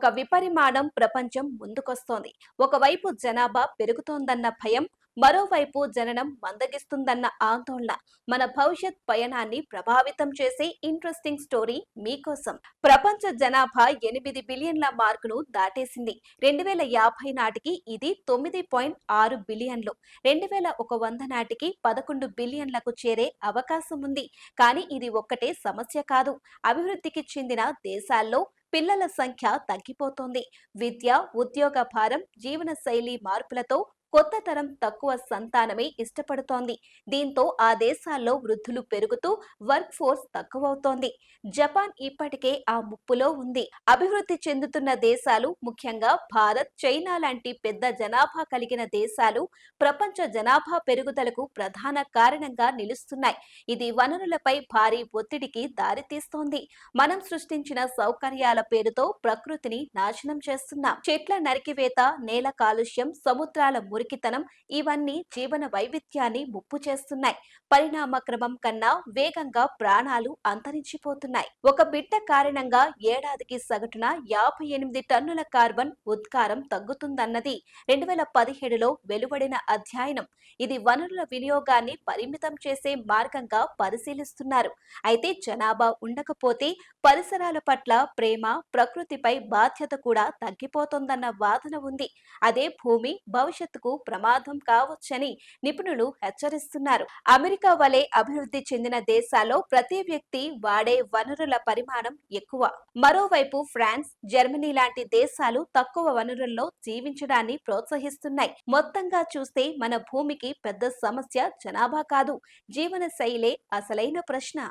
ఒక విపరిమాణం ప్రపంచం ముందుకొస్తోంది. ఒకవైపు జనాభా పెరుగుతోందన్న భయం మరోవైపు జననం మందగిస్తుందన్న ఆందోళన. మన భవిష్యత్ పయనాన్ని ప్రభావితం చేసే ఇంట్రెస్టింగ్ స్టోరీ మీకోసం. ప్రపంచ జనాభా ఎనిమిది బిలియన్ల మార్కును దాటేసింది. రెండు వేల యాభై నాటికి ఇది తొమ్మిది పాయింట్ ఆరు బిలియన్లు. రెండు వేల ఒక వంద నాటికి పదకొండు బిలియన్లకు చేరే అవకాశం ఉంది కానీ ఇది ఒక్కటే సమస్య కాదు. అభివృద్ధికి చెందిన దేశాల్లో పిల్లల సంఖ్య తగ్గిపోతోంది. విద్య ఉద్యోగ భారం జీవన శైలి మార్పులతో కొత్త తరం తక్కువ సంతానమే ఇష్టపడుతోంది. దీంతో ఆ దేశాల్లో వృద్ధులు పెరుగుతూ వర్క్ ఫోర్స్ తక్కువవుతోంది. జపాన్ ఇప్పటికే ఆ ముప్పులో ఉంది. అభివృద్ధి చెందుతున్న దేశాలు ముఖ్యంగా భారత్ చైనా లాంటి పెద్ద జనాభా కలిగిన దేశాలు ప్రపంచ జనాభా పెరుగుదలకు ప్రధాన కారణంగా నిలుస్తున్నాయి. ఇది వనరులపై భారీ ఒత్తిడికి దారితీస్తోంది. మనం సృష్టించిన సౌకర్యాల పేరుతో ప్రకృతిని నాశనం చేస్తున్నాం. చెట్ల నరికివేత నేల కాలుష్యం సముద్రాల మురికితనం ఇవన్నీ జీవన వైవిధ్యాన్ని ముప్పు చేస్తున్నాయి. పరిణామ క్రమం కన్నా వేగంగా ప్రాణాలు అంతరించిపోతున్నాయి. ఒక బిడ్డ కారణంగా ఏడాదికి సగటున యాభై ఎనిమిది టన్నుల కార్బన్ ఉద్గారం తగ్గుతుందన్నది రెండు వేల పదిహేడులో వెలువడిన అధ్యయనం. ఇది వనరుల వినియోగాన్ని పరిమితం చేసే మార్గంగా పరిశీలిస్తున్నారు. అయితే జనాభా ఉండకపోతే పరిసరాల పట్ల ప్రేమ ప్రకృతిపై బాధ్యత కూడా తగ్గిపోతోందన్న వాదన ఉంది. అదే భూమి భవిష్యత్తుకు ప్రమాదం కావచ్చని నిపుణులు హెచ్చరిస్తున్నారు. అమెరికా వలె అభివృద్ధి చెందిన దేశాల్లో ప్రతి వ్యక్తి వాడే వనరుల పరిమాణం ఎక్కువ. మరోవైపు ఫ్రాన్స్ జర్మనీ లాంటి దేశాలు తక్కువ వనరుల్లో జీవించడాన్ని ప్రోత్సహిస్తున్నాయి. మొత్తంగా చూస్తే మన భూమికి పెద్ద సమస్య జనాభా కాదు. జీవన శైలే అసలైన ప్రశ్న.